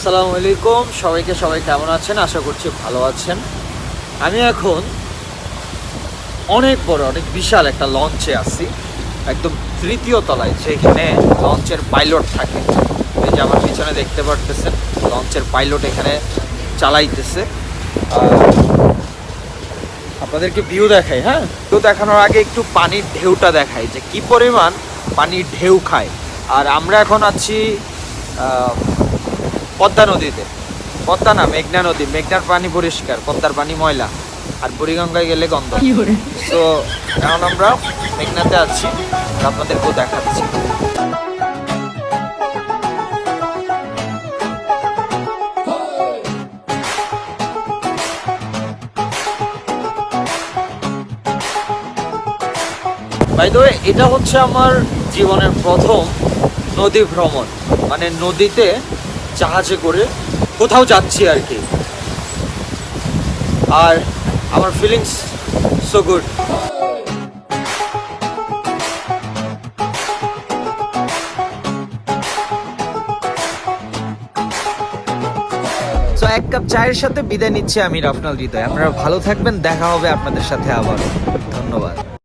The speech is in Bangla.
আসসালামু আলাইকুম। সবাইকে সবাই কেমন আছেন? আশা করছি ভালো আছেন। আমি এখন অনেক বড়, অনেক বিশাল একটা লঞ্চে আছি। একদম তৃতীয় তলায়, যেখানে লঞ্চের পাইলট থাকে। এই যে আমার পিছনে দেখতে পারতেছেন, লঞ্চের পাইলট এখানে চালাইতেছে। আপনাদেরকে ভিউ দেখাই হ্যাঁ? ভিউ দেখানোর আগে একটু পানির ঢেউটা দেখাই, যে কি পরিমাণ পানির ঢেউ খায়। আর আমরা এখন আছি পদ্মা নদীতে। পদ্মা না মেঘনা নদী। মেঘনার পানি পরিষ্কার পদ্মার পানি ময়লা। আর বুড়িগঙ্গায় গেলে গন্ধ। তো এখন আমরা মেঘনাতে আছি আপনাদেরকেও দেখাচ্ছি। বাই দ্য এটা হচ্ছে আমার জীবনের প্রথম নদী ভ্রমণ। মানে নদীতে জাহাজে করে কোথাও যাচ্ছি আর কি। আর আমার ফিলিংস সো গুড এক কাপ চায়ের সাথে বিদায় নিচ্ছি আমি রাফনাল হৃদয়। আপনারা ভালো থাকবেন, দেখা হবে আপনাদের সাথে আবার। ধন্যবাদ।